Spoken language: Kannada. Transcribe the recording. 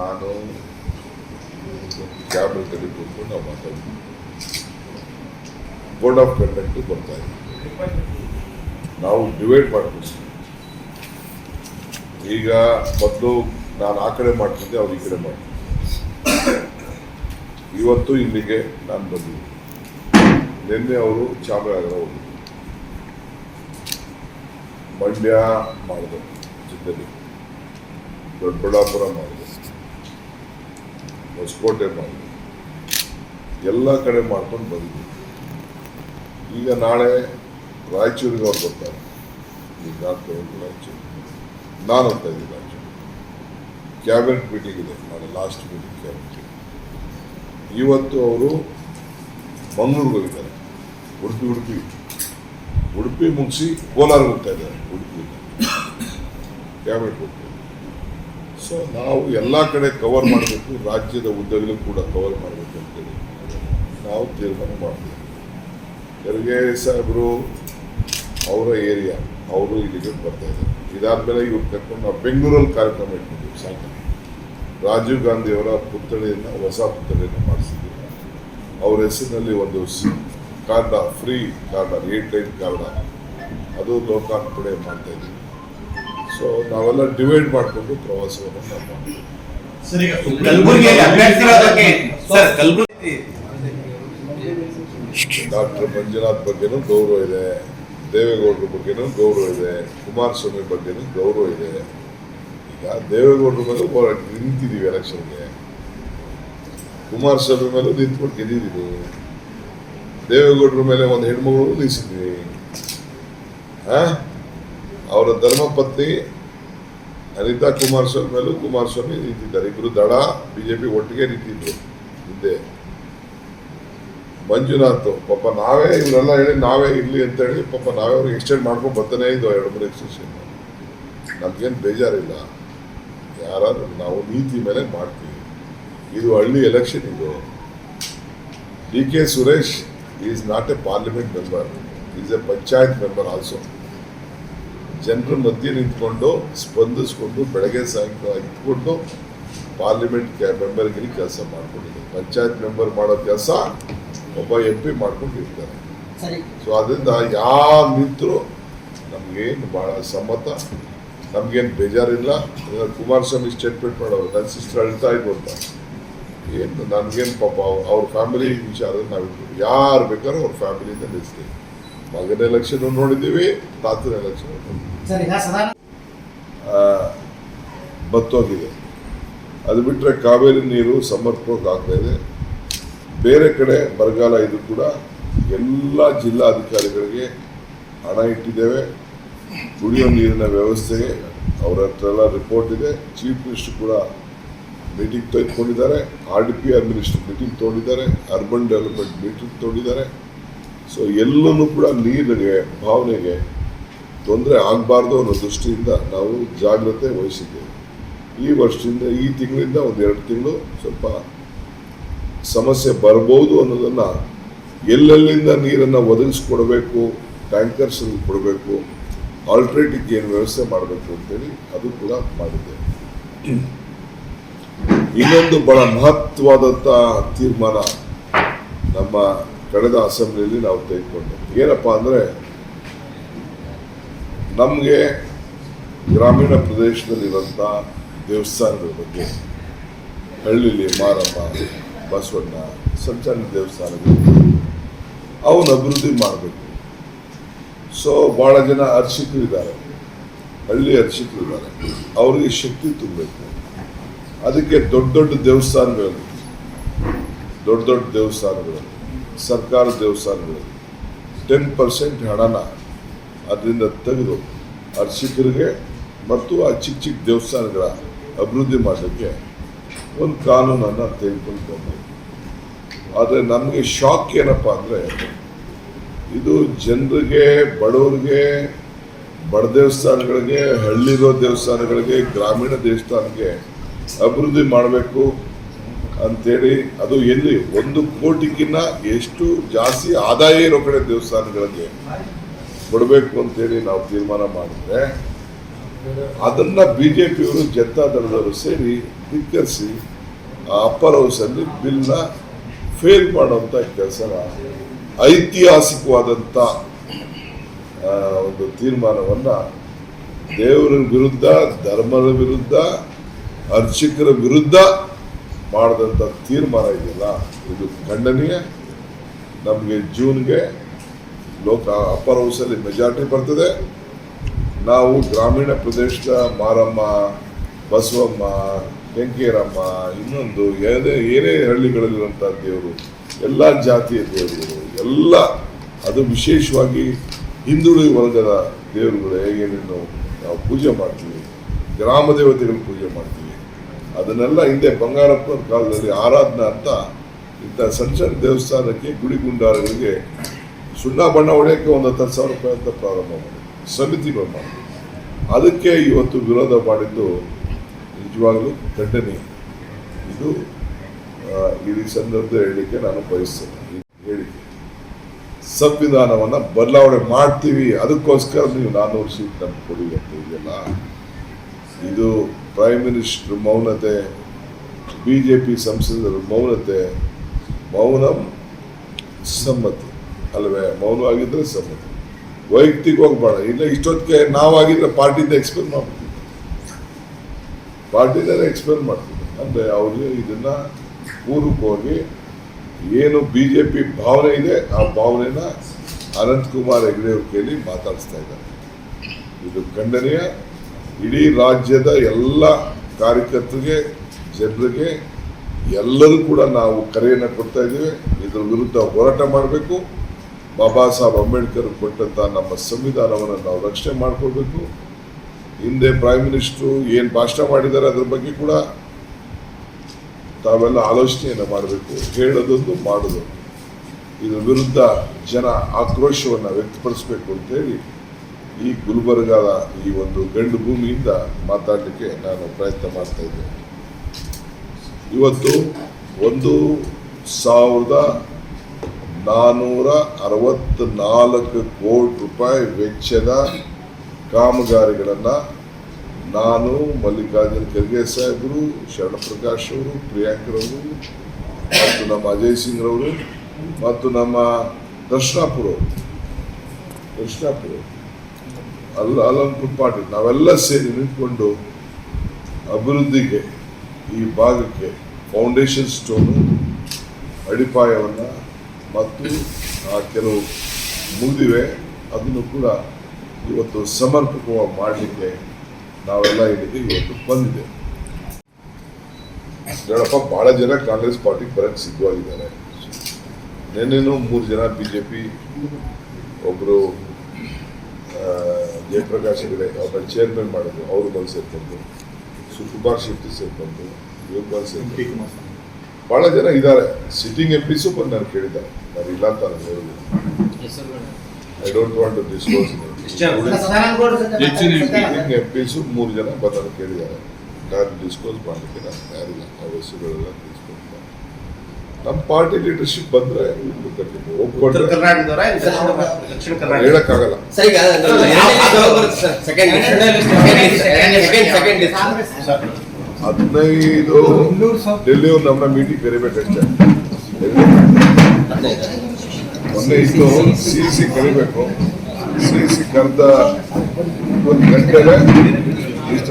ನಾನು ಕ್ಯಾಬಿನೆಟಲ್ಲಿ ಕೂತ್ಕೊಂಡು ನಾವು ಮಾತಾಡ್ತೀವಿ ಬೋರ್ಡ್ ಆಫ್ ಕಂಡಕ್ಟ್ ಬರ್ತಾ ಇದೆ ನಾವು ಡಿವೈಡ್ ಮಾಡ್ತೀವಿ ಈಗ ಮೊದಲು ನಾನು ಆ ಕಡೆ ಮಾಡ್ತಿದ್ದೆ, ಅವ್ರು ಈ ಕಡೆ ಮಾಡ್ತಿದ್ದೆ ಇವತ್ತು ಇಲ್ಲಿಗೆ ನಾನು ಬಂದಿದ್ದೆ ನಿನ್ನೆ ಅವರು ಚಾಮರಾಜನಗರ ಹೋಗಿದ್ರು ಮಂಡ್ಯ ಮಾಡಿದೆ ಜಿಲ್ಲೆಯಲ್ಲಿ. ದೊಡ್ಡಬಳ್ಳಾಪುರ ಮಾಡಿದೆ ಹೊಸಕೋಟೆ ಮಾಡಿದ್ವಿ ಎಲ್ಲ ಕಡೆ ಮಾಡ್ಕೊಂಡು ಬಂದಿದ್ವಿ ಈಗ ನಾಳೆ ರಾಯಚೂರಿಗೆ ಅವ್ರು ಬರ್ತಾರೆ. ಈಗ ನಾನು ರಾಯಚೂರು. ನಾನು ಅಂತ ಇದ್ದೀನಿ ರಾಯಚೂರು. ಕ್ಯಾಬಿನೆಟ್ ಮೀಟಿಂಗ್ ಇದೆ ನಾಳೆ ಲಾಸ್ಟ್ ಮೀಟಿಂಗ್ ಕ್ಯಾಬಿನೆಟ್ ಇವತ್ತು ಅವರು ಮಂಗಳೂರಿಗೆ ಹೋಗಿದ್ದಾರೆ. ಉಡುಪಿ ಉಡುಪಿ. ಉಡುಪಿ ಮುಗಿಸಿ ಕೋಲಾರ ಹೋಗ್ತಾ ಇದ್ದಾರೆ. ಉಡುಪಿ. ಕ್ಯಾಬಿನೆಟ್ ಹೋಗ್ತಾ ಸೊ ನಾವು ಎಲ್ಲ ಕಡೆ ಕವರ್ ಮಾಡಬೇಕು, ರಾಜ್ಯದ ಉದ್ದಗಳು ಕೂಡ ಕವರ್ ಮಾಡಬೇಕು ಅಂತೇಳಿ ನಾವು ತೀರ್ಮಾನ ಮಾಡ್ತೀವಿ. ಖರ್ಗೆ ಸಾಹೇಬರು ಅವರ ಏರಿಯಾ ಅವರು ಇಲ್ಲಿಗೆ ಬರ್ತಾ ಇದ್ದಾರೆ. ಇದಾದ್ಮೇಲೆ ಇವ್ರು ಕರ್ಕೊಂಡು ನಾವು ಬೆಂಗಳೂರಲ್ಲಿ ಕಾರ್ಯಕ್ರಮ ಇಟ್ಕೊಂಡಿದ್ವಿ ಸಾಕು. ರಾಜೀವ್ ಗಾಂಧಿಯವರ ಪುತ್ಥಳಿಯನ್ನು, ಹೊಸ ಪುತ್ಥಳಿಯನ್ನು ಮಾಡಿಸಿದ್ವಿ ಅವ್ರ ಹೆಸರಿನಲ್ಲಿ ಒಂದು card free card Airtel card, ಅದು ಲೋಕಾರ್ಪಣೆ ಮಾಡ್ತಾ ಇದ್ವಿ ಸೊ ನಾವೆಲ್ಲ ಡಿವೈಡ್ ಮಾಡಿಕೊಂಡು ಪ್ರವಾಸವನ್ನು ನಾವು ಮಾಡ್ತೀವಿ ಸರ್ ಈಗ ಅಭ್ಯರ್ಥಿರೋದಕ್ಕೆ ಸರ್ ಕಲಬುರಗಿ ಡಾಕ್ಟರ್ ಮಂಜುನಾಥ್ ಬಗ್ಗೆನೂ ಗೌರವ ಇದೆ. ದೇವೇಗೌಡರ ಬಗ್ಗೆನೂ ಗೌರವ ಇದೆ. ಕುಮಾರಸ್ವಾಮಿ ಬಗ್ಗೆನೂ ಗೌರವ ಇದೆ. ಈಗ ದೇವೇಗೌಡರ ಮೇಲೆ ಹೋರಾಟ ನಿಂತಿದ್ದೀವಿ ಎಲೆಕ್ಷನ್ಗೆ. ಕುಮಾರಸ್ವಾಮಿ ಮೇಲೆ ನಿಂತ್ಕೊಂಡು ಗೆದ್ದಿದ್ದೀವಿ. ದೇವೇಗೌಡರ ಮೇಲೆ ಒಂದು ಹೆಣ್ಮಗಳು ನಿಲ್ಲಿಸಿದ್ವಿ ಆ? ಅವರ ಧರ್ಮಪತ್ನಿ ಅನಿತಾ ಕುಮಾರಸ್ವಾಮಿ ಮೇಲೂ ಕುಮಾರಸ್ವಾಮಿ ನಿಂತಿದ್ದಾರೆ. ಇಬ್ಬರು ದಳ, ಬಿಜೆಪಿ ಒಟ್ಟಿಗೆ ನಿಂತಿದ್ರು ಹಿಂದೆ. ಮಂಜುನಾಥ್, ಪಾಪ ನಾವೇ ಇವರೆಲ್ಲ ಹೇಳಿ ನಾವೇ ಇರಲಿ ಅಂತ ಹೇಳಿ ಪಾಪ ನಾವೇ ಅವ್ರಿಗೆ ಎಕ್ಸ್ಟೆಂಡ್ ಮಾಡ್ಕೊಂಡು ಬರ್ತಾನೇ ಇದ್ದೋ ಎರಡು ಮೂರು ಎಕ್ಸ್ಟೆನ್ಷನ್ ನಮ್ಗೇನು ಬೇಜಾರಿಲ್ಲ. ಯಾರಾದರೂ ನಾವು ನೀತಿ ಮೇಲೆ ಮಾಡ್ತೀವಿ. ಇದು ಹಳ್ಳಿ ಎಲೆಕ್ಷನ್ ಇದು. D K Suresh is not a parliament member is a panchayat member also ಜನರ ಮಧ್ಯೆ ನಿಂತ್ಕೊಂಡು ಸ್ಪಂದಿಸ್ಕೊಂಡು ಬೆಳಗ್ಗೆ ಸಾಯಂಕಾಲ ಇಟ್ಕೊಂಡು ಪಾರ್ಲಿಮೆಂಟ್ ಮೆಂಬರ್ಗಿರಿ ಕೆಲಸ ಮಾಡ್ಕೊಂಡಿದ್ದಾರೆ. ಪಂಚಾಯತ್ ಮೆಂಬರ್ ಮಾಡೋ ಕೆಲಸ ಒಬ್ಬ ಎಂ ಪಿ ಮಾಡ್ಕೊಂಡಿರ್ತಾರೆ ಸೊ ಅದರಿಂದ ಯಾರು ನಿಂತರು ನಮಗೇನು ಭಾಳ ಸಮ್ಮತ ನಮಗೇನು ಬೇಜಾರಿಲ್ಲ. ಕುಮಾರಸ್ವಾಮಿ ಸ್ಟೇಟ್ಮೆಂಟ್ ಮಾಡೋರು ನನ್ನ ಸಿಸ್ಟರ್ ಅಳ್ತಾ ಇದ್ರು ಅಂತ. ಏನು ನನಗೇನು ಪಾಪ ಅವ್ರ- ಅವ್ರ ಫ್ಯಾಮಿಲಿ ವಿಚಾರ ನಾವು ಯಾರು ಬೇಕಾದ್ರೂ ಅವ್ರ ಫ್ಯಾಮಿಲಿಯಿಂದ ನಿಲ್ಲಿಸ್ತೀವಿ ಮಗನ ಎಲೆಕ್ಷನ್ ನೋಡಿದ್ದೀವಿ ತಾತನ ಎಲೆಕ್ಷನ್ ಬತ್ತೋಗಿದೆ. ಅದು ಬಿಟ್ಟರೆ ಕಾವೇರಿ ನೀರು ಸಮರ್ಪಕ ಆಗ್ತಾ ಇದೆ. ಬೇರೆ ಕಡೆ ಬರಗಾಲ ಇದು ಕೂಡ ಎಲ್ಲ ಜಿಲ್ಲಾಧಿಕಾರಿಗಳಿಗೆ ಹಣ ಇಟ್ಟಿದ್ದೇವೆ. ಕುಡಿಯೋ ನೀರಿನ ವ್ಯವಸ್ಥೆಗೆ ಅವರ ಹತ್ರ ಎಲ್ಲ ರಿಪೋರ್ಟ್ ಇದೆ. ಚೀಫ್ ಮಿನಿಸ್ಟರ್ ಕೂಡ ಮೀಟಿಂಗ್ ತೆಗೆದುಕೊಂಡಿದ್ದಾರೆ. R D P R minister meeting ತೊಗೊಂಡಿದ್ದಾರೆ. Urban development meeting ತೊಗೊಂಡಿದ್ದಾರೆ. ಸೊ ಎಲ್ಲೂ ಕೂಡ ನೀರಿಗೆ, ಭಾವನೆಗೆ ತೊಂದರೆ ಆಗಬಾರ್ದು ಅನ್ನೋ ದೃಷ್ಟಿಯಿಂದ ನಾವು ಜಾಗ್ರತೆ ವಹಿಸಿದ್ದೇವೆ. ಈ ವರ್ಷದಿಂದ, ಈ ತಿಂಗಳಿಂದ ಒಂದು ಎರಡು ತಿಂಗಳು ಸ್ವಲ್ಪ ಸಮಸ್ಯೆ ಬರಬಹುದು ಅನ್ನೋದನ್ನು ಎಲ್ಲೆಲ್ಲಿಂದ ನೀರನ್ನು ಒದಗಿಸ್ಕೊಡ್ಬೇಕು, ಟ್ಯಾಂಕರ್ಸ್ ಕೊಡಬೇಕು ಆಲ್ಟ್ರೇಟಿವ್ ಏನು ವ್ಯವಸ್ಥೆ ಮಾಡಬೇಕು ಅಂತೇಳಿ ಅದು ಕೂಡ ಮಾಡಿದ್ದೇವೆ. ಇನ್ನೊಂದು ಬಹಳ ಮಹತ್ವವಾದಂಥ ತೀರ್ಮಾನ ನಮ್ಮ ಕಳೆದ ಅಸೆಂಬ್ಲಿಯಲ್ಲಿ ನಾವು ತೆಗೆದುಕೊಂಡೆ. ಏನಪ್ಪ ಅಂದರೆ, ನಮಗೆ ಗ್ರಾಮೀಣ ಪ್ರದೇಶದಲ್ಲಿರುವಂಥ ದೇವಸ್ಥಾನಗಳ ಬಗ್ಗೆ, ಹಳ್ಳಿಲಿ ಮಾರಮ್ಮ, ಬಸವಣ್ಣ, ಸಂಚಾರಿ ದೇವಸ್ಥಾನಗಳು, ಅವನ್ನ ಅಭಿವೃದ್ಧಿ ಮಾಡಬೇಕು. ಸೊ ಭಾಳ ಜನ ಅರ್ಚಕರು ಇದ್ದಾರೆ. ಹಳ್ಳಿ ಅರ್ಚಕರು ಇದ್ದಾರೆ. ಅವರಿಗೆ ಶಕ್ತಿ ತುಂಬಬೇಕು. ಅದಕ್ಕೆ ದೊಡ್ಡ ದೊಡ್ಡ ದೇವಸ್ಥಾನಗಳಲ್ಲಿ ದೊಡ್ಡ ದೊಡ್ಡ ದೇವಸ್ಥಾನಗಳಲ್ಲಿ ಸರ್ಕಾರ ದೇವಸ್ಥಾನಗಳು. ಟೆನ್ ಪರ್ಸೆಂಟ್ ಹಣನ ಅದರಿಂದ ತೆಗೆದು ಅರ್ಚಕರಿಗೆ ಮತ್ತು ಆ ಚಿಕ್ಕ ಚಿಕ್ಕ ದೇವಸ್ಥಾನಗಳ ಅಭಿವೃದ್ಧಿ ಮಾಡಲಿಕ್ಕೆ ಒಂದು ಕಾನೂನನ್ನು ತೆಗೆದುಕೊಂಡು ಆದರೆ ನಮಗೆ ಶಾಕ್ ಏನಪ್ಪ ಅಂದರೆ, ಇದು ಜನರಿಗೆ, ಬಡವರಿಗೆ, ಬಡ ದೇವಸ್ಥಾನಗಳಿಗೆ, ಹಳ್ಳಿರೋ ದೇವಸ್ಥಾನಗಳಿಗೆ, ಗ್ರಾಮೀಣ ದೇವಸ್ಥಾನಕ್ಕೆ ಅಭಿವೃದ್ಧಿ ಮಾಡಬೇಕು. ಅಂತೇಳಿ ಅದು ಎಲ್ಲಿ? ಒಂದು ಕೋಟಿಗಿನ್ನ ಎಷ್ಟು ಜಾಸ್ತಿ ಆದಾಯ ಇರೋ ಕಡೆ ದೇವಸ್ಥಾನಗಳಿಗೆ ಕೊಡಬೇಕು ಅಂತೇಳಿ ನಾವು ತೀರ್ಮಾನ ಮಾಡಿದ್ರೆ ಅದನ್ನ ಬಿಜೆಪಿಯವರು ಜನತಾ ದಳದವರು ಸೇರಿ ಧಿಕ್ಕರಿಸಿ ಆ ಅಪ್ಪರ್ ಹೌಸಲ್ಲಿ ಬಿಲ್ನ ಫೇಲ್ ಮಾಡುವಂಥ ಕೆಲಸ ಐತಿಹಾಸಿಕವಾದಂಥ ಒಂದು ತೀರ್ಮಾನವನ್ನು ದೇವರ ವಿರುದ್ಧ, ಧರ್ಮದ ವಿರುದ್ಧ, ಅರ್ಚಕರ ವಿರುದ್ಧ ಮಾಡಿದಂಥ ತೀರ್ಮಾನ ಇದೆಯಲ್ಲ, ಇದು ಖಂಡನೀಯ. ನಮಗೆ ಜೂನ್ಗೆ ಲೋಕ ಅಪ್ಪರ್ ಹೌಸಲ್ಲಿ ಮೆಜಾರಿಟಿ ಬರ್ತದೆ. ನಾವು ಗ್ರಾಮೀಣ ಪ್ರದೇಶದ ಮಾರಮ್ಮ, ಬಸವಮ್ಮ, ಕೆಂಕೇರಮ್ಮ, ಇನ್ನೊಂದು ಏನೇ ಏನೇ ಹಳ್ಳಿಗಳಲ್ಲಿರುವಂಥ ದೇವರು, ಎಲ್ಲ ಜಾತಿಯ ದೇವರುಗಳು, ಎಲ್ಲ, ಅದು ವಿಶೇಷವಾಗಿ ಹಿಂದುಳಿದ ವರ್ಗದ ದೇವರುಗಳು ಹೇಗೇನೇನು ನಾವು ಪೂಜೆ ಮಾಡ್ತೀವಿ, ಗ್ರಾಮ ದೇವತೆಗಳು ಪೂಜೆ ಮಾಡ್ತೀವಿ. ಅದನ್ನೆಲ್ಲ ಹಿಂದೆ ಬಂಗಾರಪ್ಪನ ಕಾಲದಲ್ಲಿ ಆರಾಧನೆ ಅಂತ ಇಂಥ ಸಣ್ಣ ಸಣ್ಣ ದೇವಸ್ಥಾನಕ್ಕೆ ಗುಡಿ ಗುಂಡಾರಗಳಿಗೆ ಸುಣ್ಣ ಬಣ್ಣ ಹೊಡೆಯೋಕ್ಕೆ ಒಂದು ಹತ್ತು ಸಾವಿರ ರೂಪಾಯಿ ಅಂತ ಪ್ರಾರಂಭ ಮಾಡಿ ಸಮಿತಿ ಮಾಡಿ ಅದಕ್ಕೆ ಇವತ್ತು ವಿರೋಧ ಮಾಡಿದ್ದು ನಿಜವಾಗ್ಲೂ ದಂಡನೆ. ಇದು ಈ ಸಂದರ್ಭದ ಹೇಳಲಿಕ್ಕೆ ನಾನು ಬಯಸ್ತೇನೆ. ಹೇಳಿಕೆ. ಸಂವಿಧಾನವನ್ನು ಬದಲಾವಣೆ ಮಾಡ್ತೀವಿ. ಅದಕ್ಕೋಸ್ಕರ ನೀವು ನಾನ್ನೂರು ಸೀಟ್ ನಮ್ಗೆ ಕೊಡಿ ಅಂತ ಇದೆಯಲ್ಲ. ಇದು ಪ್ರೈಮ್ ಮಿನಿಸ್ಟರ್ ಮೌನತೆ ಬಿ ಜೆ ಪಿ ಸಂಸದರ ಮೌನತೆ, ಮೌನ ಸಮ್ಮತಿ. ಅಲ್ವೇ? ಮೌನವಾಗಿದ್ದರೆ ಸಮ್ಮತಿ. ವೈಯಕ್ತಿಕ ಬೇಡ. ಇಲ್ಲ ಇಷ್ಟೊತ್ತಿಗೆ ನಾವಾಗಿದ್ದರೆ ಪಾರ್ಟಿಯಿಂದ ಎಕ್ಸ್ಪ್ಲೇನ್ ಮಾಡ್ತೀವಿ ಪಾರ್ಟಿಯಿಂದ ಎಕ್ಸ್ಪ್ಲೇನ್ ಮಾಡ್ತೀವಿ. ಅಂದರೆ ಅವ್ರಿಗೆ ಇದನ್ನ ಹೋಗಿ ಏನು ಬಿ ಜೆ ಪಿ ಭಾವನೆ ಇದೆ, ಆ ಭಾವನೆನ ಅನಂತಕುಮಾರ್ ಹೆಗ್ಡೆಯವ್ರ ಅವ್ರ ಕೇಳಿ ಮಾತಾಡಿಸ್ತಾ ಇದ್ದಾರೆ. ಇದು ಖಂಡನೀಯ. ಇಡೀ ರಾಜ್ಯದ ಎಲ್ಲ ಕಾರ್ಯಕರ್ತರಿಗೆ, ಜನರಿಗೆ, ಎಲ್ಲರೂ ಕೂಡ ನಾವು ಕರೆಯನ್ನು ಕೊಡ್ತಾ ಇದ್ದೇವೆ. ಇದರ ವಿರುದ್ಧ ಹೋರಾಟ ಮಾಡಬೇಕು. ಬಾಬಾ ಸಾಹೇಬ್ ಅಂಬೇಡ್ಕರ್ ಕೊಟ್ಟಂಥ ನಮ್ಮ ಸಂವಿಧಾನವನ್ನು ನಾವು ರಕ್ಷಣೆ ಮಾಡಿಕೊಳ್ಬೇಕು. ಹಿಂದೆ ಪ್ರೈಮ್ ಮಿನಿಸ್ಟ್ರು ಏನು ಭಾಷಣ ಮಾಡಿದ್ದಾರೆ ಅದ್ರ ಬಗ್ಗೆ ಕೂಡ ತಾವೆಲ್ಲ ಆಲೋಚನೆಯನ್ನು ಮಾಡಬೇಕು, ಹೇಳೋದೊಂದು ಮಾಡೋದೊಂದು ಇದರ ವಿರುದ್ಧ ಜನ ಆಕ್ರೋಶವನ್ನು ವ್ಯಕ್ತಪಡಿಸಬೇಕು ಅಂತೇಳಿ ಈ ಗುಲ್ಬರ್ಗದ ಈ ಒಂದು ಗಂಡು ಭೂಮಿಯಿಂದ ಮಾತಾಡಲಿಕ್ಕೆ ನಾನು ಪ್ರಯತ್ನ ಮಾಡ್ತಾ ಇವತ್ತು ಒಂದು ಸಾವಿರದ ನಾನ್ನೂರ ಅರವತ್ತ್ನಾಲ್ಕು ಕೋಟಿ ರೂಪಾಯಿ ವೆಚ್ಚದ ಕಾಮಗಾರಿಗಳನ್ನು ನಾನು ಮಲ್ಲಿಕಾರ್ಜುನ ಖರ್ಗೆ ಸಾಹೇಬರು, ಶರಣಪ್ರಕಾಶ್ ಅವರು ಪ್ರಿಯಾಂಕರವರು ಮತ್ತು ನಮ್ಮ ಅಜಯ್ ಸಿಂಗ್ ಅವರು ಮತ್ತು ನಮ್ಮ ದರ್ಶನಾಪುರ ಅವರು. ಅಲ್ಲ, ಅಲ್ಲೊಂದು ಪಾಟೀಲ್ ನಾವೆಲ್ಲ ಸೇರಿ ನಿಂತ್ಕೊಂಡು ಅಭಿವೃದ್ಧಿಗೆ, ಈ ಭಾಗಕ್ಕೆ ಫೌಂಡೇಶನ್ ಸ್ಟೋನು ಅಡಿಪಾಯವನ್ನು ಮತ್ತು ಆ ಕೆಲವು ಮುಗಿದಿವೆ ಅದನ್ನು ಕೂಡ ಇವತ್ತು ಸಮರ್ಪಕವಾಗಿ ಮಾಡಲಿಕ್ಕೆ ನಾವೆಲ್ಲ ಇಲ್ಲಿಗೆ ಇವತ್ತು ಬಂದಿದೆ ನೋಡಪ್ಪ ಭಾಳ ಜನ ಕಾಂಗ್ರೆಸ್ ಪಾರ್ಟಿಗೆ ಬರಕ್ಕೆ ಸಿದ್ಧವಾಗಿದ್ದಾರೆ. ನಿನ್ನೆನೂ ಮೂರು ಜನ ಬಿ ಜೆ ಪಿ ಒಬ್ಬರು ಜಯಪ್ರಕಾಶ್ ಹೆಗಡೆ ಅವ್ರ ಚೇರ್ಮನ್ ಮಾಡಿದ್ರು ಅವರು ಬಂದು ಸೇರ್ಕೊಂಡು ಸುಕುಮಾರ್ ಶೆಟ್ಟಿ ಸೇರ್ಕೊಂಡು ಇವ್ರು ಬಂದು ಸೇರ್ಕೊಂಡು. ಭಾಳ ಜನ ಇದ್ದಾರೆ. ಸಿಟ್ಟಿಂಗ್ ಎಂ ಪಿಸು ಬಂದು ನಾನು ಕೇಳಿದ್ದಾರೆ ನಾನು ಇಲ್ಲ ಅಂತ ನಾನು ಹೇಳಿದೆ. I don't want to disclose sitting MPs ಮೂರು ಜನ ಬಂದು ಕೇಳಿದ್ದಾರೆ. ನಾನು ಡಿಸ್ಕ್ಲೋಸ್ ಮಾಡಲಿಕ್ಕೆ ನಾನು ತಯಾರಿಲ್ಲ ಅವ್ರ ಹೆಸರುಗಳೆಲ್ಲ ಡಿಸ್ಕ್ಲೋಸ್ ಮಾಡಿ. ನಮ್ಮ ಪಾರ್ಟಿ ಲೀಡರ್ಶಿಪ್ ಬಂದ್ರೆ ಉತ್ತರ ಒಪ್ಕೊಂಡ್ರೆ ಕರ್ನಾಟಕದವರ ದಕ್ಷಿಣ ಕರ್ನಾಟಕ ಹೇಳಕ್ಕಾಗಲ್ಲ. ಸರ್ ಈಗ ಸೆಕೆಂಡ್ ಸೆಕೆಂಡ್ ಸೆಕೆಂಡ್ ಹದಿನೈದು ಡೆಲ್ಲಿ ಒಂದು ನಮ್ಮ ಮೀಟಿಂಗ್ ಕರಿಬೇಕಷ್ಟೇ ಮೊನ್ನೆ ಇತ್ತು ಸಿ ಸಿ ಕರಿಬೇಕು. ಸಿ ಸಿ ಕರೆದ ಒಂದು ಗಂಟೆಗೆ ಇಷ್ಟ